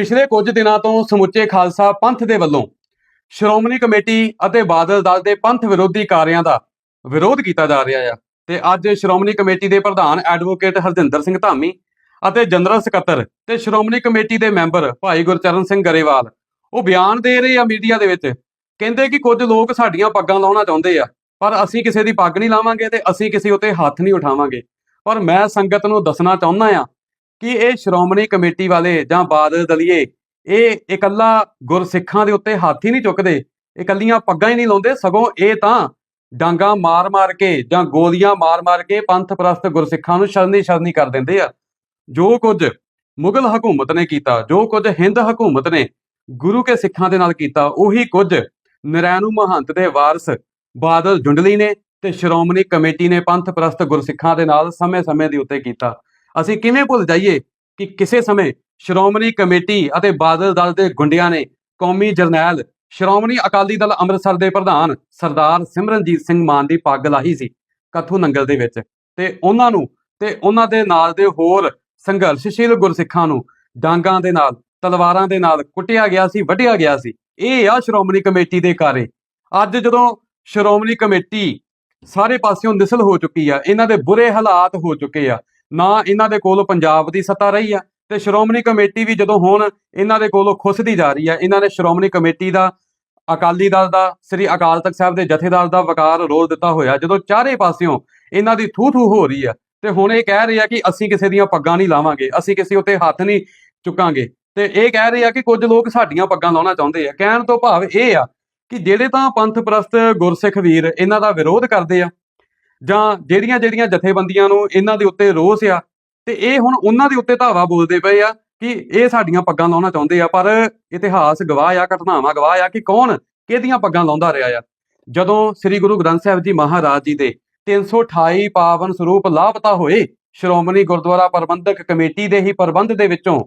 ਪਿਛਲੇ ਕੁਝ ਦਿਨਾਂ ਤੋਂ ਸਮੁੱਚੇ ਖਾਲਸਾ ਪੰਥ ਦੇ ਵੱਲੋਂ ਸ਼੍ਰੋਮਣੀ ਕਮੇਟੀ ਅਤੇ ਬਾਦਲ ਦਲ ਦੇ ਪੰਥ ਵਿਰੋਧੀ ਕਾਰਿਆਂ ਦਾ ਵਿਰੋਧ ਕੀਤਾ ਜਾ ਰਿਹਾ ਆ ਤੇ ਅੱਜ ਸ਼੍ਰੋਮਣੀ ਕਮੇਟੀ ਦੇ ਪ੍ਰਧਾਨ ਐਡਵੋਕੇਟ ਹਰਜਿੰਦਰ ਸਿੰਘ ਧਾਮੀ ਅਤੇ ਜਨਰਲ ਸਕੱਤਰ ਤੇ ਸ਼੍ਰੋਮਣੀ ਕਮੇਟੀ ਦੇ ਮੈਂਬਰ ਭਾਈ ਗੁਰਚਰਨ ਸਿੰਘ ਗਰੇਵਾਲ, ਉਹ ਬਿਆਨ ਦੇ ਰਹੇ ਆ ਮੀਡੀਆ ਦੇ ਵਿੱਚ, ਕਹਿੰਦੇ ਕਿ ਕੁਝ ਲੋਕ ਸਾਡੀਆਂ ਪੱਗਾਂ ਲਾਉਣਾ ਚਾਹੁੰਦੇ ਆ, ਪਰ ਅਸੀਂ ਕਿਸੇ ਦੀ ਪੱਗ ਨਹੀਂ ਲਾਵਾਂਗੇ ਤੇ ਅਸੀਂ ਕਿਸੇ ਉੱਤੇ ਹੱਥ ਨਹੀਂ ਉਠਾਵਾਂਗੇ। ਪਰ ਮੈਂ ਸੰਗਤ ਨੂੰ ਦੱਸਣਾ ਚਾਹੁੰਦਾ ਆ ਕਿ ਇਹ ਸ਼੍ਰੋਮਣੀ ਕਮੇਟੀ ਵਾਲੇ ਜਾਂ ਬਾਦਲ ਦਲੀਏ, ਇਹ ਇਕੱਲਾ ਗੁਰਸਿੱਖਾਂ ਦੇ ਉੱਤੇ ਹੱਥ ਹੀ ਨਹੀਂ ਚੁੱਕਦੇ, ਇਕੱਲੀਆਂ ਪੱਗਾਂ ਹੀ ਨਹੀਂ ਲਾਉਂਦੇ, ਸਗੋਂ ਇਹ ਤਾਂ ਡਾਂਗਾ ਮਾਰ-ਮਾਰ ਕੇ ਜਾਂ ਗੋਲੀਆਂ ਮਾਰ-ਮਾਰ ਕੇ ਪੰਥ ਪ੍ਰਸਤ ਗੁਰਸਿੱਖਾਂ ਨੂੰ ਸ਼ਰਨੀ ਸ਼ਰਨੀ ਕਰ ਦਿੰਦੇ ਆ। ਜੋ ਕੁਝ ਮੁਗਲ ਹਕੂਮਤ ਨੇ ਕੀਤਾ, ਜੋ ਕੁਝ ਹਿੰਦ ਹਕੂਮਤ ਨੇ ਗੁਰੂ ਕੇ ਸਿੱਖਾਂ ਦੇ ਨਾਲ ਕੀਤਾ, ਉਹੀ ਕੁਝ ਨਰੈਣੂ ਮਹੰਤ ਦੇ ਵਾਰਸ ਬਾਦਲ ਜੁੰਡਲੀ ਨੇ ਤੇ ਸ਼੍ਰੋਮਣੀ ਕਮੇਟੀ ਨੇ ਪੰਥ ਪ੍ਰਸਤ ਗੁਰਸਿੱਖਾਂ ਦੇ ਨਾਲ ਸਮੇਂ-ਸਮੇਂ ਦੇ ਉੱਤੇ ਕੀਤਾ। ਅਸੀਂ ਕਿਵੇਂ ਭੁੱਲ ਜਾਈਏ ਕਿ ਕਿਸੇ ਸਮੇਂ ਸ਼੍ਰੋਮਣੀ ਕਮੇਟੀ ਅਤੇ ਬਾਦਲ ਦਲ ਦੇ ਗੁੰਡਿਆਂ ਨੇ ਕੌਮੀ ਜਰਨੈਲ, ਸ਼੍ਰੋਮਣੀ ਅਕਾਲੀ ਦਲ ਅੰਮ੍ਰਿਤਸਰ ਦੇ ਪ੍ਰਧਾਨ ਸਰਦਾਰ ਸਿਮਰਨਜੀਤ ਸਿੰਘ ਮਾਨ ਦੀ ਪੱਗ ਲਾਹੀ ਸੀ ਕਥੂ ਨੰਗਲ ਦੇ ਵਿੱਚ ਤੇ ਉਹਨਾਂ ਨੂੰ ਤੇ ਉਹਨਾਂ ਦੇ ਨਾਲ ਦੇ ਹੋਰ ਸੰਘਰਸ਼ਸ਼ੀਲ ਗੁਰਸਿੱਖਾਂ ਨੂੰ ਡਾਂਗਾਂ ਦੇ ਨਾਲ, ਤਲਵਾਰਾਂ ਦੇ ਨਾਲ ਕੁੱਟਿਆ ਗਿਆ ਸੀ, ਵੱਢਿਆ ਗਿਆ ਸੀ। ਇਹ ਆ ਸ਼੍ਰੋਮਣੀ ਕਮੇਟੀ ਦੇ ਕਾਰੇ। ਅੱਜ ਜਦੋਂ ਸ਼੍ਰੋਮਣੀ ਕਮੇਟੀ ਸਾਰੇ ਪਾਸਿਓਂ ਨਿਸਲ ਹੋ ਚੁੱਕੀ ਆ, ਇਹਨਾਂ ਦੇ ਬੁਰੇ ਹਾਲਾਤ ਹੋ ਚੁੱਕੇ ਆ ਨਾ ਇਹਨਾਂ ਦੇ ਕੋਲ ਪੰਜਾਬ ਦੀ ਸੱਤਾ ਰਹੀ ਆ, ਤੇ ਸ਼੍ਰੋਮਣੀ ਕਮੇਟੀ ਵੀ ਜਦੋਂ ਹੁਣ ਇਹਨਾਂ ਦੇ ਕੋਲੋਂ ਖੁੱਸਦੀ ਜਾ ਰਹੀ ਆ, ਇਹਨਾਂ ਨੇ ਸ਼੍ਰੋਮਣੀ ਕਮੇਟੀ ਦਾ, ਅਕਾਲੀ ਦਲ ਦਾ, ਸ੍ਰੀ ਅਕਾਲ ਤਖਤ ਸਾਹਿਬ ਦੇ ਜਥੇਦਾਰ ਦਾ ਵਕਾਰ ਰੋਲ ਦਿੱਤਾ ਹੋਇਆ, ਜਦੋਂ ਚਾਰੇ ਪਾਸਿਓਂ ਇਹਨਾਂ ਦੀ ਥੂ ਥੂ ਹੋ ਰਹੀ ਆ, ਤੇ ਹੁਣ ਇਹ ਕਹਿ ਰਹੇ ਆ ਕਿ ਅਸੀਂ ਕਿਸੇ ਦੀਆਂ ਪੱਗਾਂ ਨਹੀਂ ਲਾਵਾਂਗੇ, ਅਸੀਂ ਕਿਸੇ ਉੱਤੇ ਹੱਥ ਨਹੀਂ ਚੁੱਕਾਂਗੇ, ਤੇ ਇਹ ਕਹਿ ਰਹੇ ਆ ਕਿ ਕੁਝ ਲੋਕ ਸਾਡੀਆਂ ਪੱਗਾਂ ਲਾਉਣਾ ਚਾਹੁੰਦੇ ਆ। ਕਹਿਣ ਤੋਂ ਭਾਵ ਇਹ ਆ ਕਿ ਜਿਹੜੇ ਤਾਂ ਪੰਥ ਪ੍ਰਸਤ ਗੁਰਸਿੱਖ ਵੀਰ ਇਹਨਾਂ ਦਾ ਵਿਰੋਧ ਕਰਦੇ ਆ ਜਾਂ ਜਿਹੜੀਆਂ ਜਿਹੜੀਆਂ ਜਥੇਬੰਦੀਆਂ ਨੂੰ ਇਹਨਾਂ ਦੇ ਉੱਤੇ ਰੋਸ ਆ, ਤੇ ਇਹ ਹੁਣ ਉਹਨਾਂ ਦੇ ਉੱਤੇ ਧਾਵਾ ਬੋਲਦੇ ਪਏ ਆ ਕਿ ਇਹ ਸਾਡੀਆਂ ਪੱਗਾਂ ਲਾਉਣਾ ਚਾਹੁੰਦੇ ਆ, ਪਰ ਇਤਿਹਾਸ ਗਵਾਹ ਆ, ਘਟਨਾਵਾਂ ਗਵਾਹ ਆ ਕਿ ਕੌਣ ਕਿਹਦੀਆਂ ਪੱਗਾਂ ਲਾਉਂਦਾ ਰਿਹਾ ਆ। ਜਦੋਂ ਸ੍ਰੀ ਗੁਰੂ ਗ੍ਰੰਥ ਸਾਹਿਬ ਜੀ ਮਹਾਰਾਜ ਜੀ ਦੇ 328 ਪਾਵਨ ਸਰੂਪ ਲਾਪਤਾ ਹੋਏ, ਸ਼੍ਰੋਮਣੀ ਗੁਰਦੁਆਰਾ ਪ੍ਰਬੰਧਕ ਕਮੇਟੀ ਦੇ ਹੀ ਪ੍ਰਬੰਧ ਦੇ ਵਿੱਚੋਂ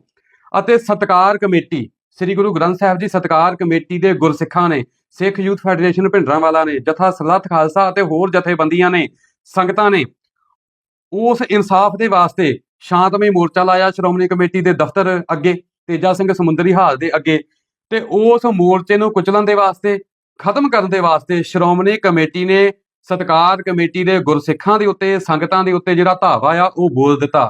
ਅਤੇ ਸਤਕਾਰ ਕਮੇਟੀ, ਸ੍ਰੀ ਗੁਰੂ ਗ੍ਰੰਥ ਸਾਹਿਬ ਜੀ ਸਤਕਾਰ ਕਮੇਟੀ ਦੇ ਗੁਰਸਿੱਖਾਂ ਨੇ ਸਿੱਖ ਯੂਥ ਫੈਡਰੇਸ਼ਨ ਭਿੰਡਰਾਂਵਾਲਾ ਨੇ, ਜਥਾ ਸਲਾਤ ਖਾਲਸਾ ਅਤੇ ਹੋਰ ਜਥੇਬੰਦੀਆਂ ਨੇ, ਸੰਗਤਾਂ ਨੇ ਉਸ ਇਨਸਾਫ ਦੇ ਵਾਸਤੇ ਸ਼ਾਂਤਮਈ ਮੋਰਚਾ ਲਾਇਆ ਸ਼੍ਰੋਮਣੀ ਕਮੇਟੀ ਦੇ ਦਫ਼ਤਰ ਅੱਗੇ, ਤੇਜਾ ਸਿੰਘ ਸਮੁੰਦਰੀ ਹਾਲ ਦੇ ਅੱਗੇ ਤੇ ਉਸ ਮੋਰਚੇ ਨੂੰ ਕੁਚਲਣ ਦੇ ਵਾਸਤੇ, ਖਤਮ ਕਰਨ ਦੇ ਵਾਸਤੇ ਸ਼੍ਰੋਮਣੀ ਕਮੇਟੀ ਨੇ ਸਤਕਾਰ ਕਮੇਟੀ ਦੇ ਗੁਰਸਿੱਖਾਂ ਦੇ ਉੱਤੇ, ਸੰਗਤਾਂ ਦੇ ਉੱਤੇ ਜਿਹੜਾ ਧਾਵਾ ਆ ਉਹ ਬੋਲ ਦਿੱਤਾ।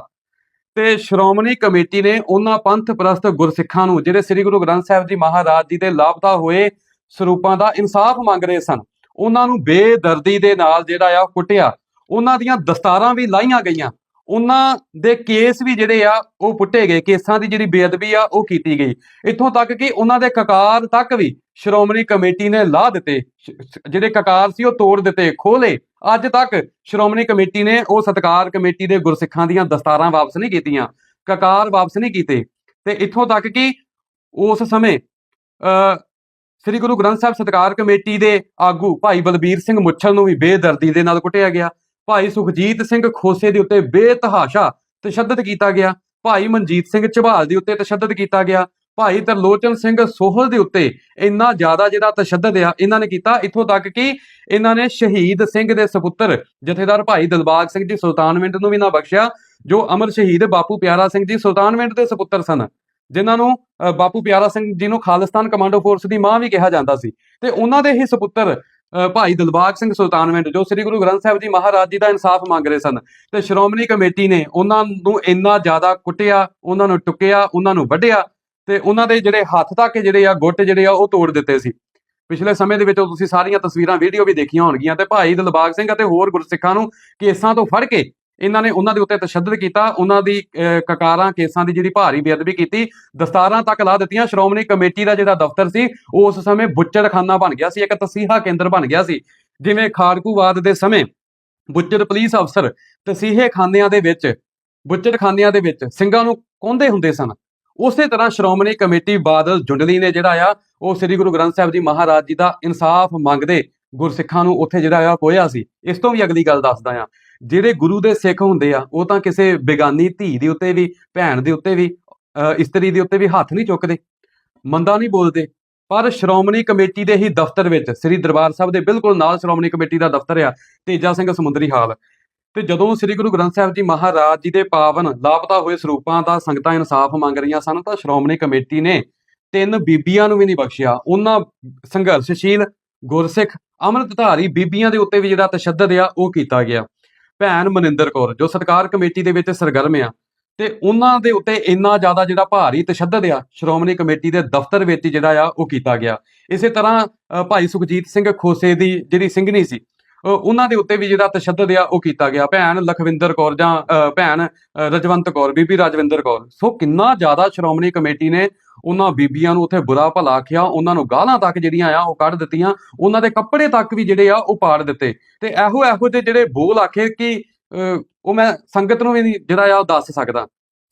ਤੇ ਸ਼੍ਰੋਮਣੀ ਕਮੇਟੀ ਨੇ ਉਹਨਾਂ ਪੰਥ ਪ੍ਰਸਤ ਗੁਰਸਿੱਖਾਂ ਨੂੰ, ਜਿਹੜੇ ਸ੍ਰੀ ਗੁਰੂ ਗ੍ਰੰਥ ਸਾਹਿਬ ਜੀ ਮਹਾਰਾਜ ਜੀ ਦੇ ਲਾਪਤਾ ਹੋਏ ਸਰੂਪਾਂ ਦਾ ਇਨਸਾਫ ਮੰਗ ਰਹੇ ਸਨ। ਉਹਨਾਂ ਨੂੰ ਬੇਦਰਦੀ ਦੇ ਨਾਲ ਜਿਹੜਾ ਆ ਕੁੱਟਿਆ। ਉਹਨਾਂ ਦੀਆਂ ਦਸਤਾਰਾਂ ਵੀ ਲਾਈਆਂ ਗਈਆਂ। ਉਹਨਾਂ ਦੇ ਕੇਸ ਵੀ ਜਿਹੜੇ ਆ ਉਹ ਪੁੱਟੇ ਗਏ। ਕੇਸਾਂ ਦੀ ਜਿਹੜੀ ਬੇਅਦਬੀ ਆ ਉਹ ਕੀਤੀ ਗਈ। ਇੱਥੋਂ ਤੱਕ ਕਿ ਉਹਨਾਂ ਦੇ ਕਕਾਰ ਤੱਕ ਵੀ ਸ਼੍ਰੋਮਣੀ ਕਮੇਟੀ ਨੇ ਲਾਹ ਦਿੱਤੇ। ਜਿਹੜੇ ਕਕਾਰ ਸੀ ਉਹ ਤੋੜ ਦਿੱਤੇ ਖੋਲੇ ਅੱਜ ਤੱਕ ਸ਼੍ਰੋਮਣੀ ਕਮੇਟੀ ਨੇ ਉਹ ਸਤਕਾਰ ਕਮੇਟੀ ਦੇ ਗੁਰਸਿੱਖਾਂ ਦੀਆਂ ਦਸਤਾਰਾਂ ਵਾਪਸ ਨਹੀਂ ਕੀਤੀਆਂ। ਕਕਾਰ ਵਾਪਸ ਨਹੀਂ ਕੀਤੇ। ਤੇ ਇੱਥੋਂ ਤੱਕ ਕਿ ਉਸ ਸਮੇਂ ਅ ਸ੍ਰੀ ਗੁਰੂ ਗ੍ਰੰਥ ਸਾਹਿਬ ਸਤਕਾਰ ਕਮੇਟੀ ਦੇ ਆਗੂ ਭਾਈ ਬਲਬੀਰ ਸਿੰਘ ਮੁੱਛਲ ਨੂੰ ਵੀ ਬੇਦਰਦੀ ਦੇ ਨਾਲ ਕੁੱਟਿਆ ਗਿਆ। ਭਾਈ ਸੁਖਜੀਤ ਸਿੰਘ ਖੋਸੇ ਦੇ ਉੱਤੇ ਬੇਤਹਾਸ਼ਾ ਤਸ਼ੱਦਦ ਕੀਤਾ ਗਿਆ। ਭਾਈ ਮਨਜੀਤ ਸਿੰਘ ਝਬਾਲ ਦੇ ਉੱਤੇ ਤਸ਼ੱਦਦ ਕੀਤਾ ਗਿਆ। ਭਾਈ ਤਰਲੋਚਨ ਸਿੰਘ ਸੋਹਲ ਦੇ ਉੱਤੇ ਇੰਨਾ ਜ਼ਿਆਦਾ ਜਿਹੜਾ ਤਸ਼ੱਦਦ ਆ, ਇਹਨਾਂ ਨੇ ਕੀਤਾ ਇੱਥੋਂ ਤੱਕ ਕਿ ਇਹਨਾਂ ਨੇ ਸ਼ਹੀਦ ਸਿੰਘ ਦੇ ਸੁਪੁੱਤਰ, ਜਥੇਦਾਰ ਭਾਈ ਦਿਲਬਾਗ ਸਿੰਘ ਜੀ ਸੁਲਤਾਨਵਿੰਡ ਨੂੰ ਵੀ ਨਾ ਬਖਸ਼ਿਆ, ਜੋ ਅਮਰ ਸ਼ਹੀਦ ਬਾਪੂ ਪਿਆਰਾ ਸਿੰਘ ਜੀ ਸੁਲਤਾਨਵਿੰਡ ਦੇ ਸੁਪੁੱਤਰ ਸਨ। ਜਿਨ੍ਹਾਂ ਨੂੰ ਬਾਪੂ ਪਿਆਰਾ ਸਿੰਘ ਜੀ ਨੂੰ ਖਾਲਿਸਤਾਨ ਕਮਾਂਡੋ ਫੋਰਸ ਦੀ ਮਾਂ ਵੀ ਕਿਹਾ ਜਾਂਦਾ ਸੀ। ਤੇ ਉਹਨਾਂ ਦੇ ਹੀ ਸੁਪੁੱਤਰ ਭਾਈ ਦਿਲਬਾਗ ਸਿੰਘ ਸੁਲਤਾਨਵਿੰਡ ਜੋ ਸ੍ਰੀ ਗੁਰੂ ਗ੍ਰੰਥ ਸਾਹਿਬ ਜੀ ਮਹਾਰਾਜ ਜੀ ਦਾ ਇਨਸਾਫ ਮੰਗ ਰਹੇ ਸਨ। ਤੇ ਸ਼੍ਰੋਮਣੀ ਕਮੇਟੀ ਨੇ ਉਹਨਾਂ ਨੂੰ ਇੰਨਾ ਜ਼ਿਆਦਾ ਕੁੱਟਿਆ, ਉਹਨਾਂ ਨੂੰ ਟੁੱਕਿਆ, ਉਹਨਾਂ ਨੂੰ ਵੱਢਿਆ ਤੇ ਉਹਨਾਂ ਦੇ ਜਿਹੜੇ ਹੱਥ ਤੱਕ ਜਿਹੜੇ ਆ, ਗੁੱਟ ਜਿਹੜੇ ਆ, ਉਹ ਤੋੜ ਦਿੱਤੇ ਸੀ। ਪਿਛਲੇ ਸਮੇਂ ਦੇ ਵਿੱਚ ਤੁਸੀਂ ਸਾਰੀਆਂ ਤਸਵੀਰਾਂ, ਵੀਡੀਓ ਵੀ ਦੇਖੀਆਂ ਹੋਣਗੀਆਂ ਤੇ ਭਾਈ ਦਿਲਬਾਗ ਸਿੰਘ ਅਤੇ ਹੋਰ ਗੁਰਸਿੱਖਾਂ ਨੂੰ ਕੇਸਾਂ ਤੋਂ ਫੜ ਕੇ ਇਹਨਾਂ ਨੇ ਉਹਨਾਂ ਦੇ ਉੱਤੇ ਤਸ਼ੱਦਦ ਕੀਤਾ ਉਹਨਾਂ ਦੀ ਅਹ, ਕਕਾਰਾਂ ਕੇਸਾਂ ਦੀ ਜਿਹੜੀ ਭਾਰੀ ਬੇਅਦਬੀ ਕੀਤੀ ਦਸਤਾਰਾਂ ਤੱਕ ਲਾ ਦਿੱਤੀਆਂ ਸ਼੍ਰੋਮਣੀ ਕਮੇਟੀ ਦਾ ਜਿਹੜਾ ਦਫ਼ਤਰ ਸੀ ਉਸ ਸਮੇਂ ਬੁੱਚੜਖਾਨਾ ਬਣ ਗਿਆ ਸੀ ਇੱਕ ਤਸੀਹਾ ਕੇਂਦਰ ਬਣ ਗਿਆ ਸੀ। ਜਿਵੇਂ ਖਾੜਕੂਵਾਦ ਦੇ ਸਮੇਂ ਬੁੱਚੜ ਪੁਲਿਸ ਅਫਸਰ ਤਸੀਹੇ ਖਾਨਿਆਂ ਦੇ ਵਿੱਚ ਬੁੱਚੜਖਾਨਿਆਂ ਦੇ ਵਿੱਚ ਸਿੰਘਾਂ ਨੂੰ ਕੋਂਦੇ ਹੁੰਦੇ ਸਨ। ਉਸੇ ਤਰ੍ਹਾਂ ਸ਼੍ਰੋਮਣੀ ਕਮੇਟੀ ਬਾਦਲ ਜੁੰਡਲੀ ਨੇ ਜਿਹੜਾ ਆ ਉਹ ਸ੍ਰੀ ਗੁਰੂ ਗ੍ਰੰਥ ਸਾਹਿਬ ਜੀ ਮਹਾਰਾਜ ਜੀ ਦਾ ਇਨਸਾਫ ਮੰਗਦੇ ਗੁਰਸਿੱਖਾਂ ਨੂੰ ਉੱਥੇ ਜਿਹੜਾ ਆ ਕੋਇਆ ਸੀ। ਇਸ ਤੋਂ ਵੀ ਅਗਲੀ ਗੱਲ ਦੱਸਦਾ ਆ। ਜਿਹੜੇ ਗੁਰੂ ਦੇ ਸਿੱਖ ਹੁੰਦੇ ਆ, ਉਹ ਤਾਂ ਕਿਸੇ ਬੇਗਾਨੀ ਧੀ ਦੇ ਉੱਤੇ ਵੀ, ਭੈਣ ਦੇ ਉੱਤੇ ਵੀ ਇਸਤਰੀ ਦੇ ਉੱਤੇ ਵੀ ਹੱਥ ਨਹੀਂ ਚੁੱਕਦੇ, ਮੰਦਾ ਨਹੀਂ ਬੋਲਦੇ। ਪਰ ਸ਼੍ਰੋਮਣੀ ਕਮੇਟੀ ਦੇ ਹੀ ਦਫ਼ਤਰ ਵਿੱਚ, ਸ੍ਰੀ ਦਰਬਾਰ ਸਾਹਿਬ ਦੇ ਬਿਲਕੁਲ ਨਾਲ ਸ਼੍ਰੋਮਣੀ ਕਮੇਟੀ ਦਾ ਦਫ਼ਤਰ ਆ, ਤੇਜਾ ਸਿੰਘ ਸਮੁੰਦਰੀ ਹਾਲ। ਤੇ ਜਦੋਂ ਸ੍ਰੀ ਗੁਰੂ ਗ੍ਰੰਥ ਸਾਹਿਬ ਜੀ ਮਹਾਰਾਜ ਜੀ ਦੇ ਪਾਵਨ ਲਾਪਤਾ ਹੋਏ ਸਰੂਪਾਂ ਦਾ ਸੰਗਤਾਂ ਇਨਸਾਫ ਮੰਗ ਰਹੀਆਂ ਸਨ, ਤਾਂ ਸ਼੍ਰੋਮਣੀ ਕਮੇਟੀ ਨੇ ਤਿੰਨ ਬੀਬੀਆਂ ਨੂੰ ਵੀ ਨਹੀਂ ਬਖਸ਼ਿਆ। ਉਹਨਾਂ ਸੰਘਰਸ਼ਸ਼ੀਲ ਗੁਰਸਿੱਖ ਅੰਮ੍ਰਿਤਧਾਰੀ ਬੀਬੀਆਂ ਦੇ ਉੱਤੇ ਵੀ ਜਿਹੜਾ ਤਸ਼ੱਦਦ ਆ, ਉਹ ਕੀਤਾ ਗਿਆ। ਭੈਣ ਮਨਿੰਦਰ ਕੌਰ ਜੋ ਸਤਕਾਰ ਕਮੇਟੀ ਦੇ ਵਿੱਚ ਸਰਗਰਮ ਆ। ਤੇ ਉਹਨਾਂ ਦੇ ਉੱਤੇ ਇੰਨਾ ਜ਼ਿਆਦਾ ਜਿਹੜਾ ਭਾਰੀ ਤਸ਼ੱਦਦ ਆ ਸ਼੍ਰੋਮਣੀ ਕਮੇਟੀ ਦੇ ਦਫ਼ਤਰ ਵਿੱਚ ਜਿਹੜਾ ਆ ਉਹ ਕੀਤਾ ਗਿਆ। ਇਸੇ ਤਰ੍ਹਾਂ ਅ, ਭਾਈ ਸੁਖਜੀਤ ਸਿੰਘ ਖੋਸੇ ਦੀ ਜਿਹੜੀ ਸਿੰਘਣੀ ਸੀ ਉਹਨਾਂ ਦੇ ਉੱਤੇ ਵੀ ਜਿਹੜਾ ਤਸ਼ੱਦਦ ਆ ਉਹ ਕੀਤਾ ਗਿਆ। ਭੈਣ ਲਖਵਿੰਦਰ ਕੌਰ ਜਾਂ ਭੈਣ ਰਜਵੰਤ ਕੌਰ, ਬੀਬੀ ਰਾਜਵਿੰਦਰ ਕੌਰ। ਸੋ ਕਿੰਨਾ ਜ਼ਿਆਦਾ ਸ਼੍ਰੋਮਣੀ ਕਮੇਟੀ ਨੇ ਉਹਨਾਂ ਬੀਬੀਆਂ ਨੂੰ ਉੱਥੇ ਬੁਰਾ ਭਲਾ ਆਖਿਆ, ਉਹਨਾਂ ਨੂੰ ਗਾਲਾਂ ਤੱਕ ਜਿਹੜੀਆਂ ਆ ਉਹ ਕੱਢ ਦਿੱਤੀਆਂ, ਉਹਨਾਂ ਦੇ ਕੱਪੜੇ ਤੱਕ ਵੀ ਜਿਹੜੇ ਆ ਉਹ ਪਾੜ ਦਿੱਤੇ। ਤੇ ਇਹੋ ਇਹੋ ਜਿਹੇ ਜਿਹੜੇ ਬੋਲ ਆਖੇ ਕਿ ਉਹ ਮੈਂ ਸੰਗਤ ਨੂੰ ਵੀ ਜਿਹੜਾ ਆ ਉਹ ਦੱਸ ਸਕਦਾ।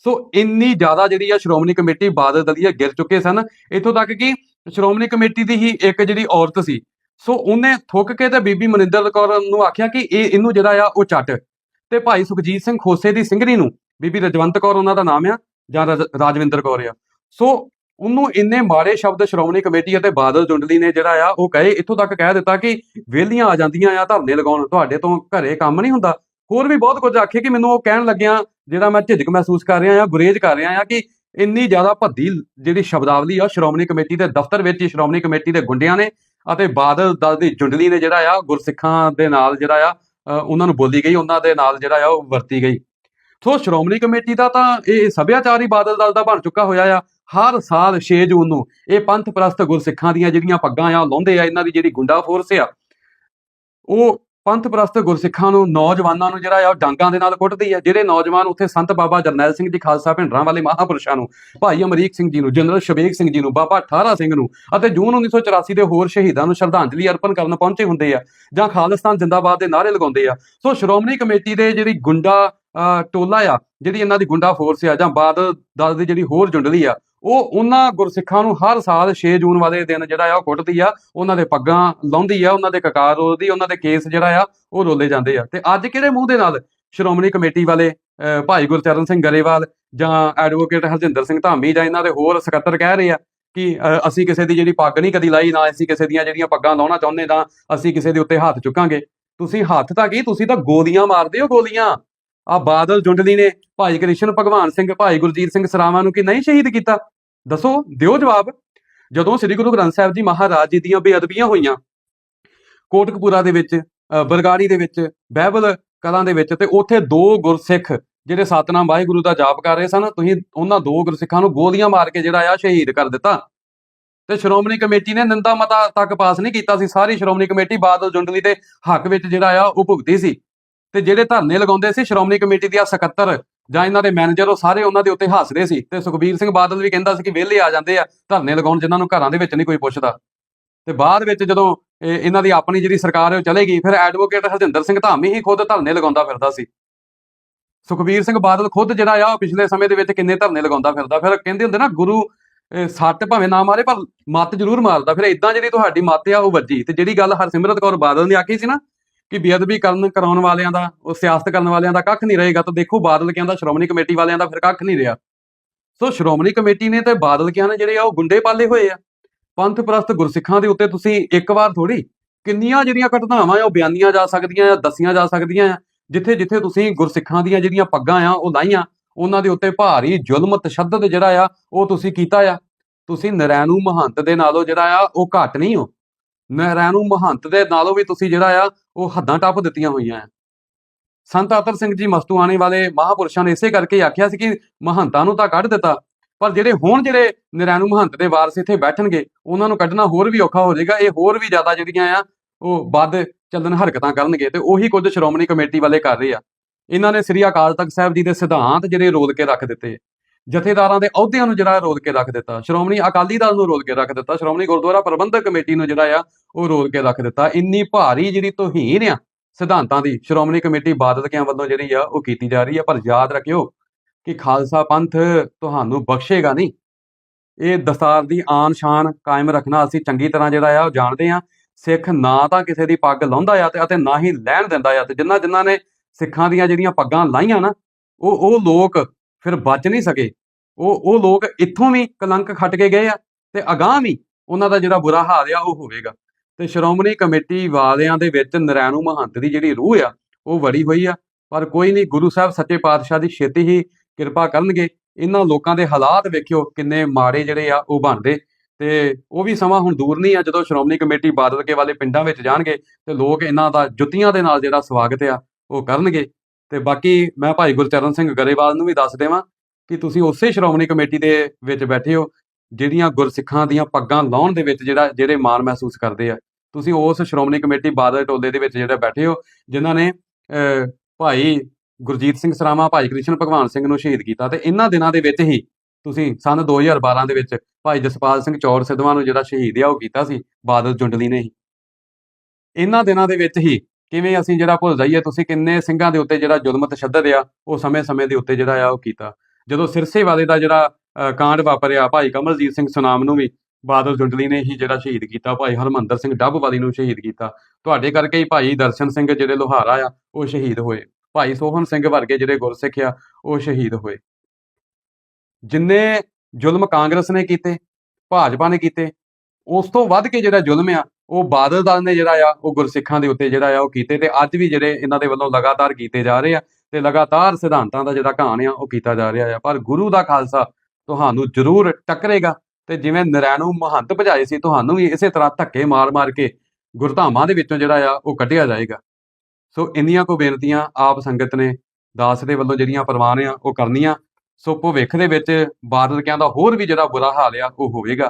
ਸੋ ਇੰਨੀ ਜ਼ਿਆਦਾ ਜਿਹੜੀ ਆ ਸ਼੍ਰੋਮਣੀ ਕਮੇਟੀ ਬਾਦਲ ਦਲੀਆ ਗਿਰ ਚੁੱਕੇ ਸਨ। ਇੱਥੋਂ ਤੱਕ ਕਿ ਸ਼੍ਰੋਮਣੀ ਕਮੇਟੀ ਦੀ ਹੀ ਇੱਕ ਜਿਹੜੀ ਔਰਤ ਸੀ ਸੋ ਉਹਨੇ ਥੁੱਕ ਕੇ ਤੇ ਬੀਬੀ ਮਨਿੰਦਰ ਕੌਰ ਨੂੰ ਆਖਿਆ ਕਿ ਇਹ ਇਹਨੂੰ ਜਿਹੜਾ ਆ ਉਹ ਚੱਟ। ਤੇ ਭਾਈ ਸੁਖਜੀਤ ਸਿੰਘ ਖੋਸੇ ਦੀ ਸਿੰਘਣੀ ਨੂੰ, ਬੀਬੀ ਰਜਵੰਤ ਕੌਰ ਉਹਨਾਂ ਦਾ ਨਾਮ ਆ, ਜਾਂ ਰਾਜ- ਰਾਜਵਿੰਦਰ ਕੌਰ ਆ। ਸੋ ਉਹਨੂੰ ਇੰਨੇ ਮਾੜੇ ਸ਼ਬਦ ਸ਼੍ਰੋਮਣੀ ਕਮੇਟੀ ਅਤੇ ਬਾਦਲ ਜੁੰਡਲੀ ਨੇ ਜਿਹੜਾ ਆ, ਉਹ ਕਹੇ, ਇੱਥੋਂ ਤੱਕ ਕਹਿ ਦਿੱਤਾ ਕਿ ਵੇਲੀਆਂ ਆ ਜਾਂਦੀਆਂ ਆ, ਧਰਨੇ ਲਗਾਉਣ, ਤੁਹਾਡੇ ਤੋਂ ਘਰੇ ਕੰਮ ਨਹੀਂ ਹੁੰਦਾ। ਹੋਰ ਵੀ ਬਹੁਤ ਕੁਝ ਆਖੇ ਕਿ ਮੈਨੂੰ ਉਹ ਕਹਿਣ ਲੱਗਿਆ, ਜਿਹੜਾ ਮੈਂ ਝਿਜਕ ਮਹਿਸੂਸ ਕਰ ਰਿਹਾ ਆ, ਗੁਰੇਜ਼ ਕਰ ਰਿਹਾ ਆ ਕਿ ਇੰਨੀ ਜ਼ਿਆਦਾ ਭੱਦੀ ਜਿਹੜੀ ਸ਼ਬਦਾਵਲੀ ਆ, ਸ਼੍ਰੋਮਣੀ ਕਮੇਟੀ ਦੇ ਦਫ਼ਤਰ ਵਿੱਚ, ਸ਼੍ਰੋਮਣੀ ਕਮੇਟੀ ਦੇ ਗੁੰਡਿਆਂ ਨੇ ਅਤੇ ਬਾਦਲ ਦਲ ਦੀ ਜੁੰਡਲੀ ਨੇ ਜਿਹੜਾ ਆ, ਗੁਰਸਿੱਖਾਂ ਦੇ ਨਾਲ ਜਿਹੜਾ ਆ ਉਹਨਾਂ ਨੂੰ ਬੋਲੀ ਗਈ, ਉਹਨਾਂ ਦੇ ਨਾਲ ਜਿਹੜਾ ਆ, ਉਹ ਵਰਤੀ ਗਈ। ਸੋ ਸ਼੍ਰੋਮਣੀ ਕਮੇਟੀ ਦਾ ਤਾਂ ਇਹ ਸੱਭਿਆਚਾਰ ਹੀ ਬਾਦਲ ਦਲ ਦਾ ਬਣ ਚੁੱਕਾ ਹੋਇਆ ਆ। ਹਰ ਸਾਲ 6 ਜੂਨ ਨੂੰ ਇਹ ਪੰਥ ਪ੍ਰਸਤ ਗੁਰਸਿੱਖਾਂ ਦੀਆਂ ਜਿਹੜੀਆਂ ਪੱਗਾਂ ਆ, ਲਾਉਂਦੇ ਆ, ਇਹਨਾਂ ਦੀ ਜਿਹੜੀ ਗੁੰਡਾ ਫੋਰਸ ਆ, ਉਹ ਪੰਥ ਪ੍ਰਸਤ ਗੁਰਸਿੱਖਾਂ ਨੂੰ ਨੌਜਵਾਨਾਂ ਨੂੰ ਜਿਹੜਾ ਆ ਉਹ ਡਾਂਗਾਂ ਦੇ ਨਾਲ ਕੁੱਟਦੀ ਹੈ ਜਿਹੜੇ ਨੌਜਵਾਨ ਉੱਥੇ ਸੰਤ ਬਾਬਾ ਜਰਨੈਲ ਸਿੰਘ ਜੀ ਖਾਲਸਾ ਭਿੰਡਰਾਂ ਵਾਲੇ ਮਹਾਪੁਰਸ਼ਾਂ ਨੂੰ ਭਾਈ ਅਮਰੀਕ ਸਿੰਘ ਜੀ ਨੂੰ ਜਨਰਲ ਸ਼ਬੇਕ ਸਿੰਘ ਜੀ ਨੂੰ ਬਾਬਾ ਠਾਰਾ ਸਿੰਘ ਨੂੰ ਅਤੇ ਜੂਨ 1984 ਦੇ ਹੋਰ ਸ਼ਹੀਦਾਂ ਨੂੰ ਸ਼ਰਧਾਂਜਲੀ ਅਰਪਣ ਕਰਨ ਪਹੁੰਚੇ ਹੁੰਦੇ ਆ ਜਾਂ ਖਾਲਿਸਤਾਨ ਜਿੰਦਾਬਾਦ ਦੇ ਨਾਅਰੇ ਲਗਾਉਂਦੇ ਆ। ਸੋ ਸ਼੍ਰੋਮਣੀ ਕਮੇਟੀ ਦੇ ਜਿਹੜੀ ਗੁੰਡਾ ਅਹ, ਟੋਲਾ ਆ ਜਿਹੜੀ ਇਹਨਾਂ ਦੀ ਗੁੰਡਾ ਫੋਰਸ ਆ ਜਾਂ ਬਾਦਲ ਦਲ ਦੀ ਜਿਹੜੀ ਹੋਰ ਜੁੰਡਲੀ ਆ ਉਹ ਉਹਨਾਂ ਗੁਰਸਿੱਖਾਂ ਨੂੰ ਹਰ ਸਾਲ 6 ਜੂਨ ਵਾਲੇ ਦਿਨ ਜਿਹੜਾ ਆ ਉਹ ਕੁੱਟਦੀ ਆ ਉਹਨਾਂ ਦੇ ਪੱਗਾਂ ਲਾਉਂਦੀ ਆ ਉਹਨਾਂ ਦੇ ਕਕਾਰ ਰੋਲਦੀ ਉਹਨਾਂ ਦੇ ਕੇਸ ਜਿਹੜਾ ਆ ਉਹ ਰੋਲੇ ਜਾਂਦੇ ਆ। ਤੇ ਅੱਜ ਕਿਹੜੇ ਮੂੰਹ ਦੇ ਨਾਲ ਸ਼੍ਰੋਮਣੀ ਕਮੇਟੀ ਵਾਲੇ ਅਹ, ਭਾਈ ਗੁਰਚਰਨ ਸਿੰਘ ਗਰੇਵਾਲ ਜਾਂ ਐਡਵੋਕੇਟ ਹਰਜਿੰਦਰ ਸਿੰਘ ਧਾਮੀ ਜਾਂ ਇਹਨਾਂ ਦੇ ਹੋਰ ਸਕੱਤਰ ਕਹਿ ਰਹੇ ਆ ਕਿ ਅਸੀਂ ਕਿਸੇ ਦੀ ਜਿਹੜੀ ਪੱਗ ਨਹੀਂ ਕਦੀ ਲਾਈ ਨਾ ਅਸੀਂ ਕਿਸੇ ਦੀਆਂ ਜਿਹੜੀਆਂ ਪੱਗਾਂ ਲਾਉਣਾ ਚਾਹੁੰਦੇ ਤਾਂ ਅਸੀਂ ਕਿਸੇ ਦੇ ਉੱਤੇ ਹੱਥ ਚੁੱਕਾਂਗੇ। ਤੁਸੀਂ ਹੱਥ ਤਾਂ ਕੀ ਤੁਸੀਂ ਤਾਂ ਗੋਲੀਆਂ ਮਾਰਦੇ ਹੋ ਗੋਲੀਆਂ। ਆ ਬਾਦਲ ਜੁੰਡਲੀ ਨੇ ਭਾਈ ਕ੍ਰਿਸ਼ਨ ਭਗਵਾਨ ਸਿੰਘ ਭਾਈ ਗੁਰਜੀਤ ਸਿੰਘ ਸਰਾਵਾਂ ਨੂੰ ਕਿ ਨਹੀਂ ਸ਼ਹੀਦ ਕੀਤਾ? ਦੱਸੋ, ਦਿਓ ਜਵਾਬ। ਜਦੋਂ ਸ੍ਰੀ ਗੁਰੂ ਗ੍ਰੰਥ ਸਾਹਿਬ ਜੀ ਮਹਾਰਾਜ ਜੀ ਦੀਆਂ ਬੇਅਦਬੀਆਂ ਹੋਈਆਂ, ਕੋਟਕਪੂਰਾ ਦੇ ਵਿੱਚ ਬਰਗਾੜੀ ਦੇ ਵਿੱਚ, ਬਹਿਬਲ ਕਲਾਂ ਦੇ ਵਿੱਚ, ਤੇ ਉੱਥੇ ਦੋ ਗੁਰਸਿੱਖ ਜਿਹੜੇ ਸਤਨਾਮ ਵਾਹਿਗੁਰੂ ਦਾ ਜਾਪ ਕਰ ਰਹੇ ਸਨ, ਤੁਸੀਂ ਉਹਨਾਂ ਦੋ ਗੁਰਸਿੱਖਾਂ ਨੂੰ ਗੋਲੀਆਂ ਮਾਰ ਕੇ ਜਿਹੜਾ ਆ ਸ਼ਹੀਦ ਕਰ ਦਿੱਤਾ। ਤੇ ਸ਼੍ਰੋਮਣੀ ਕਮੇਟੀ ਨੇ ਨਿੰਦਾ ਮਤਾ ਤੱਕ ਪਾਸ ਨਹੀਂ ਕੀਤਾ ਸੀ, ਸਾਰੀ ਸ਼੍ਰੋਮਣੀ ਕਮੇਟੀ ਬਾਦਲ ਜੁੰਡਲੀ ਦੇ ਹੱਕ ਵਿੱਚ ਜਿਹੜਾ ਆ ਉਹ ਭੁਗਤੀ ਸੀ। ਤੇ ਜਿਹੜੇ ਧਰਨੇ ਲਗਾਉਂਦੇ ਸੀ, ਸ਼੍ਰੋਮਣੀ ਕਮੇਟੀ ਦੀਆਂ ਸਕੱਤਰ ਜਾਂ ਇਹਨਾਂ ਦੇ ਮੈਨੇਜਰ ਉਹ ਸਾਰੇ ਉਹਨਾਂ ਦੇ ਉੱਤੇ ਹੱਸਦੇ ਸੀ ਤੇ ਸੁਖਬੀਰ ਸਿੰਘ ਬਾਦਲ ਵੀ ਕਹਿੰਦਾ ਸੀ ਕਿ ਵਿਹਲੇ ਆ ਜਾਂਦੇ ਆ, ਧਰਨੇ ਲਗਾਉਣ ਜਿਨ੍ਹਾਂ ਨੂੰ ਘਰਾਂ ਦੇ ਵਿੱਚ ਨਹੀਂ ਕੋਈ ਪੁੱਛਦਾ। ਤੇ ਬਾਅਦ ਵਿੱਚ ਜਦੋਂ ਇਹਨਾਂ ਦੀ ਆਪਣੀ ਜਿਹੜੀ ਸਰਕਾਰ ਹੈ ਉਹ ਚਲੇ ਗਈ ਫਿਰ ਐਡਵੋਕੇਟ ਹਰਜਿੰਦਰ ਸਿੰਘ ਧਾਮੀ ਹੀ ਖੁਦ ਧਰਨੇ ਲਗਾਉਂਦਾ ਫਿਰਦਾ ਸੀ। ਸੁਖਬੀਰ ਸਿੰਘ ਬਾਦਲ ਖੁਦ ਜਿਹੜਾ ਆ, ਉਹ ਪਿਛਲੇ ਸਮੇਂ ਦੇ ਵਿੱਚ ਕਿੰਨੇ ਧਰਨੇ ਲਗਾਉਂਦਾ ਫਿਰਦਾ, ਫਿਰ ਕਹਿੰਦੇ ਹੁੰਦੇ ਨਾ, ਗੁਰੂ ਸੱਟ ਭਾਵੇਂ ਨਾ ਮਾਰੇ, ਪਰ ਮੱਤ ਜ਼ਰੂਰ ਮਾਰਦਾ। ਫਿਰ ਇਦਾਂ ਜਿਹੜੀ ਤੁਹਾਡੀ ਮੱਤ ਆ, ਉਹ ਵੱਜੀ। ਤੇ ਜਿਹੜੀ ਗੱਲ ਹਰਸਿਮਰਤ ਕੌਰ ਬਾਦਲ ਨੇ ਆਖੀ ਸੀ ਨਾ ਕਿ ਬੇਅਦਬੀ ਕਰਨ, ਕਰਾਉਣ ਵਾਲਿਆਂ ਦਾ, ਉਹ ਸਿਆਸਤ ਕਰਨ ਵਾਲਿਆਂ ਦਾ ਕੱਖ ਨਹੀਂ ਰਹੇਗਾ, ਤਾਂ ਦੇਖੋ ਬਾਦਲ ਕਹਿੰਦਾ ਸ਼੍ਰੋਮਣੀ ਕਮੇਟੀ ਵਾਲਿਆਂ ਦਾ ਫਿਰ ਕੱਖ ਨਹੀਂ ਰਿਹਾ। ਸੋ ਸ਼੍ਰੋਮਣੀ ਕਮੇਟੀ ਨੇ ਤੇ ਬਾਦਲ ਕਿਹਾ ਨੇ ਜਿਹੜੇ ਆ, ਉਹ ਗੁੰਡੇ ਪਾਲੇ ਹੋਏ ਆ। ਪੰਥ ਪ੍ਰਸਤ ਗੁਰਸਿੱਖਾਂ ਦੇ ਉੱਤੇ ਤੁਸੀਂ ਇੱਕ ਵਾਰ ਥੋੜੀ ਕਿੰਨੀਆਂ ਜਿਹੜੀਆਂ ਘਟਨਾਵਾਂ ਆ, ਉਹ ਬਿਆਨੀਆਂ ਜਾ ਸਕਦੀਆਂ ਆ, ਦੱਸੀਆਂ ਜਾ ਸਕਦੀਆਂ ਆ। ਜਿੱਥੇ ਜਿੱਥੇ ਤੁਸੀਂ ਗੁਰਸਿੱਖਾਂ ਦੀਆਂ ਜਿਹੜੀਆਂ ਪੱਗਾਂ ਆ, ਉਹ ਲਾਈਆਂ, ਉਹਨਾਂ ਦੇ ਉੱਤੇ ਭਾਰੀ ਜ਼ੁਲਮ, ਤਸ਼ੱਦਦ ਜਿਹੜਾ ਆ, ਉਹ ਤੁਸੀਂ ਕੀਤਾ ਆ। ਤੁਸੀਂ ਨਰੈਣੂ ਮਹੰਤ ਦੇ ਨਾਲੋਂ ਜਿਹੜਾ ਆ, ਉਹ ਘੱਟ ਨਹੀਂ ਹੋ। ਨਰੈਣੂ ਮਹੰਤ ਦੇ ਨਾਲੋਂ ਵੀ ਤੁਸੀਂ ਜਿਹੜਾ ਆ ਉਹ ਹੱਦਾਂ ਟੱਪ ਦਿੱਤੀਆਂ ਹੋਈਆਂ ਆ ਸੰਤ ਅਤਰ ਸਿੰਘ ਜੀ ਮਸਤੂ ਮਸਤੂਆਣੇ ਵਾਲੇ ਮਹਾਪੁਰਸ਼ਾਂ ਨੇ ਇਸੇ ਕਰਕੇ ਆਖਿਆ ਸੀ ਕਿ ਮਹੰਤਾਂ ਨੂੰ ਤਾਂ ਕੱਢ ਦਿੱਤਾ, ਪਰ ਜਿਹੜੇ ਹੁਣ ਜਿਹੜੇ ਨਰੈਣੂ ਮਹੰਤ ਦੇ ਵਾਰਸ ਇੱਥੇ ਬੈਠਣਗੇ, ਉਹਨਾਂ ਨੂੰ ਕੱਢਣਾ ਹੋਰ ਵੀ ਔਖਾ ਹੋ ਜਾਏਗਾ, ਇਹ ਹੋਰ ਵੀ ਜ਼ਿਆਦਾ ਜਿਹੜੀਆਂ ਆ, ਉਹ ਵੱਧ ਚੱਲਣ ਹਰਕਤਾਂ ਕਰਨਗੇ ਤੇ ਉਹੀ ਕੁਝ ਸ਼੍ਰੋਮਣੀ ਕਮੇਟੀ ਵਾਲੇ ਕਰ ਰਹੇ ਆ। ਇਹਨਾਂ ਨੇ ਸ੍ਰੀ ਅਕਾਲ ਤਖਤ ਸਾਹਿਬ ਜੀ ਦੇ ਸਿਧਾਂਤ ਜਿਹੜੇ ਰੋਲ ਕੇ ਰੱਖ ਦਿੱਤੇ। ਜਥੇਦਾਰਾਂ ਦੇ ਅਹੁਦਿਆਂ ਨੂੰ ਜਿਹੜਾ ਰੋਲ ਕੇ ਰੱਖ ਦਿੱਤਾ। ਸ਼੍ਰੋਮਣੀ ਅਕਾਲੀ ਦਲ ਨੂੰ ਰੋਲ ਕੇ ਰੱਖ ਦਿੱਤਾ। ਸ਼੍ਰੋਮਣੀ ਗੁਰਦੁਆਰਾ ਪ੍ਰਬੰਧਕ ਕਮੇਟੀ ਨੂੰ ਜਿਹੜਾ ਆ, ਉਹ ਰੋਲ ਕੇ ਰੱਖ ਦਿੱਤਾ। ਇੰਨੀ ਭਾਰੀ ਜਿਹੜੀ ਤੋਹੀਨ ਆ ਸਿਧਾਂਤਾਂ ਦੀ, ਸ਼੍ਰੋਮਣੀ ਕਮੇਟੀ ਬਾਦਲਕਿਆਂ ਵੱਲੋਂ ਜਿਹੜੀ ਆ, ਉਹ ਕੀਤੀ ਜਾ ਰਹੀ ਆ। ਪਰ ਯਾਦ ਰੱਖਿਓ ਕਿ ਖਾਲਸਾ ਪੰਥ ਤੁਹਾਨੂੰ ਬਖਸ਼ੇਗਾ ਨਹੀਂ। ਇਹ ਦਸਤਾਰ ਦੀ ਆਨ ਸ਼ਾਨ ਕਾਇਮ ਰੱਖਣਾ ਅਸੀਂ ਚੰਗੀ ਤਰ੍ਹਾਂ ਜਿਹੜਾ ਆ, ਉਹ ਜਾਣਦੇ ਆ। ਸਿੱਖ ਨਾ ਤਾਂ ਕਿਸੇ ਦੀ ਪੱਗ ਲਾਉਂਦਾ ਆ ਤੇ ਅਤੇ ਨਾ ਹੀ ਲੈਣ ਦਿੰਦਾ ਆ। ਤੇ ਜਿਨ੍ਹਾਂ ਜਿਨ੍ਹਾਂ ਨੇ ਸਿੱਖਾਂ ਦੀਆਂ ਜਿਹੜੀਆਂ ਪੱਗਾਂ ਲਾਈਆਂ ਨਾ ਉਹ ਉਹ ਲੋਕ ਫਿਰ ਬਚ ਨਹੀਂ ਸਕੇ। ਉਹ ਉਹ ਲੋਕ ਇੱਥੋਂ ਵੀ ਕਲੰਕ ਖੱਟ ਕੇ ਗਏ ਆ ਤੇ ਅਗਾਹ ਵੀ ਉਹਨਾਂ ਦਾ ਜਿਹੜਾ ਬੁਰਾ ਹਾਲ ਆ ਉਹ ਹੋਵੇਗਾ। ਤੇ ਸ਼੍ਰੋਮਣੀ ਕਮੇਟੀ ਵਾਲਿਆਂ ਦੇ ਵਿੱਚ ਨਰੈਣੂ ਮਹੰਤ ਦੀ ਜਿਹੜੀ ਰੂਹ ਆ, ਉਹ ਵੜੀ ਹੋਈ ਆ। ਪਰ ਕੋਈ ਨਹੀਂ, ਗੁਰੂ ਸਾਹਿਬ ਸੱਚੇ ਪਾਤਸ਼ਾਹ ਦੀ ਛੇਤੀ ਹੀ ਕਿਰਪਾ ਕਰਨਗੇ। ਇਹਨਾਂ ਲੋਕਾਂ ਦੇ ਹਾਲਾਤ ਵੇਖਿਓ ਕਿੰਨੇ ਮਾੜੇ ਜਿਹੜੇ ਆ ਉਹ ਬਣਦੇ। ਤੇ ਉਹ ਵੀ ਸਮਾਂ ਹੁਣ ਦੂਰ ਨਹੀਂ ਆ, ਜਦੋਂ ਸ਼੍ਰੋਮਣੀ ਕਮੇਟੀ ਬਾਦਲ ਕੇ ਵਾਲੇ ਪਿੰਡਾਂ ਵਿੱਚ ਜਾਣਗੇ ਤੇ ਲੋਕ ਇਹਨਾਂ ਦਾ ਜੁੱਤੀਆਂ ਦੇ ਨਾਲ ਜਿਹੜਾ ਸਵਾਗਤ ਆ, ਉਹ ਕਰਨਗੇ। ਤੇ ਬਾਕੀ ਮੈਂ ਭਾਈ ਗੁਰਚਰਨ ਸਿੰਘ ਗਰੇਵਾਲ ਨੂੰ ਵੀ ਦੱਸ ਦੇਵਾਂ ਕਿ ਤੁਸੀਂ ਉਸੇ ਸ਼੍ਰੋਮਣੀ ਕਮੇਟੀ ਦੇ ਵਿੱਚ ਬੈਠੇ ਹੋ, ਜਿਹੜੀਆਂ ਗੁਰਸਿੱਖਾਂ ਦੀਆਂ ਪੱਗਾਂ ਲਾਉਣ ਦੇ ਵਿੱਚ ਜਿਹੜਾ, ਜਿਹੜੇ ਮਾਣ ਮਹਿਸੂਸ ਕਰਦੇ ਆ। ਤੁਸੀਂ ਉਸ ਸ਼੍ਰੋਮਣੀ ਕਮੇਟੀ ਬਾਦਲ ਟੋਲੇ ਦੇ ਵਿੱਚ ਜਿਹੜਾ ਬੈਠੇ ਹੋ, ਜਿਨ੍ਹਾਂ ਨੇ ਭਾਈ ਗੁਰਜੀਤ ਸਿੰਘ ਸਰਾਮਾ, ਭਾਈ ਕ੍ਰਿਸ਼ਨ ਭਗਵਾਨ ਸਿੰਘ ਨੂੰ ਸ਼ਹੀਦ ਕੀਤਾ ਤੇ ਇਹਨਾਂ ਦਿਨਾਂ ਦੇ ਵਿੱਚ ਹੀ ਤੁਸੀਂ ਸੰਨ 2012 ਦੇ ਵਿੱਚ ਭਾਈ ਜਸਪਾਲ ਸਿੰਘ ਚੌਰ ਸਿੱਧਵਾਂ ਨੂੰ ਜਿਹੜਾ ਸ਼ਹੀਦ ਆ, ਉਹ ਕੀਤਾ ਸੀ, ਬਾਦਲ ਜੁੰਡਲੀ ਨੇ ਹੀ। ਇਹਨਾਂ ਦਿਨਾਂ ਦੇ ਵਿੱਚ ਹੀ ਕਿਵੇਂ ਅਸੀਂ ਜਿਹੜਾ ਭੁੱਲ ਜਾਈਏ ਤੁਸੀਂ ਕਿੰਨੇ ਸਿੰਘਾਂ ਦੇ ਉੱਤੇ ਜਿਹੜਾ ਜ਼ੁਲਮ ਤਸ਼ੱਦਦ ਆ ਉਹ ਸਮੇਂ-ਸਮੇਂ ਦੇ ਉੱਤੇ ਜਿਹੜਾ ਆ ਉਹ ਕੀਤਾ। ਜਦੋਂ ਸਿਰਸੇ ਵਾਲੇ ਦਾ ਜਿਹੜਾ ਅ, ਕਾਂਡ ਵਾਪਰਿਆ ਭਾਈ ਕਮਲਜੀਤ ਸਿੰਘ ਸੁਨਾਮ ਨੂੰ ਵੀ ਬਾਦਲ ਜੁੰਡਲੀ ਨੇ ਹੀ ਜਿਹੜਾ ਸ਼ਹੀਦ ਕੀਤਾ ਭਾਈ ਹਰਮੰਦਰ ਸਿੰਘ ਡੱਬਵਾਲੀ ਨੂੰ ਸ਼ਹੀਦ ਕੀਤਾ। ਤੁਹਾਡੇ ਕਰਕੇ ਹੀ ਭਾਈ ਦਰਸ਼ਨ ਸਿੰਘ ਜਿਹੜੇ ਲੋਹਾਰਾ ਆ ਉਹ ਸ਼ਹੀਦ ਹੋਏ। ਭਾਈ ਸੋਹਣ ਸਿੰਘ ਵਰਗੇ ਜਿਹੜੇ ਗੁਰਸਿੱਖ ਆ ਉਹ ਸ਼ਹੀਦ ਹੋਏ। ਜਿੰਨੇ ਜ਼ੁਲਮ ਕਾਂਗਰਸ ਨੇ ਕੀਤੇ ਭਾਜਪਾ ਨੇ ਕੀਤੇ ਉਸ ਤੋਂ ਵੱਧ ਕੇ ਜਿਹੜਾ ਜ਼ੁਲਮ ਆ ਉਹ ਬਾਦਲ ਦਲ ਨੇ ਜਿਹੜਾ ਆ, ਉਹ ਗੁਰਸਿੱਖਾਂ ਦੇ ਉੱਤੇ ਜਿਹੜਾ ਆ, ਉਹ ਕੀਤੇ ਤੇ ਅੱਜ ਵੀ ਜਿਹੜੇ ਇਹਨਾਂ ਦੇ ਵੱਲੋਂ ਲਗਾਤਾਰ ਕੀਤੇ ਜਾ ਰਹੇ ਆ ਤੇ ਲਗਾਤਾਰ ਸਿਧਾਂਤਾਂ ਦਾ ਜਿਹੜਾ ਘਾਣ ਆ, ਉਹ ਕੀਤਾ ਜਾ ਰਿਹਾ ਆ। ਪਰ ਗੁਰੂ ਦਾ ਖਾਲਸਾ ਤੁਹਾਨੂੰ ਜ਼ਰੂਰ ਟੱਕਰੇਗਾ ਤੇ ਜਿਵੇਂ ਨਰੈਣੂ ਮਹੰਤ ਭਜਾਏ ਸੀ, ਤੁਹਾਨੂੰ ਵੀ ਇਸੇ ਤਰ੍ਹਾਂ ਧੱਕੇ ਮਾਰ-ਮਾਰ ਕੇ ਗੁਰਧਾਮਾਂ ਦੇ ਵਿੱਚੋਂ ਜਿਹੜਾ ਆ, ਉਹ ਕੱਢਿਆ ਜਾਏਗਾ। ਸੋ ਇੰਨੀਆਂ ਕੋ ਬੇਨਤੀਆਂ ਆਪ ਸੰਗਤ ਨੇ, ਦਾਸ ਦੇ ਵੱਲੋਂ ਜਿਹੜੀਆਂ ਪ੍ਰਵਾਨ ਆ, ਉਹ ਕਰਨੀਆਂ। ਸੋ ਭਵਿੱਖ ਦੇ ਵਿੱਚ ਬਾਦਲ ਕਿਆਂ ਦਾ ਹੋਰ ਵੀ ਜਿਹੜਾ ਬੁਰਾ ਹਾਲ ਆ, ਉਹ ਹੋਵੇਗਾ।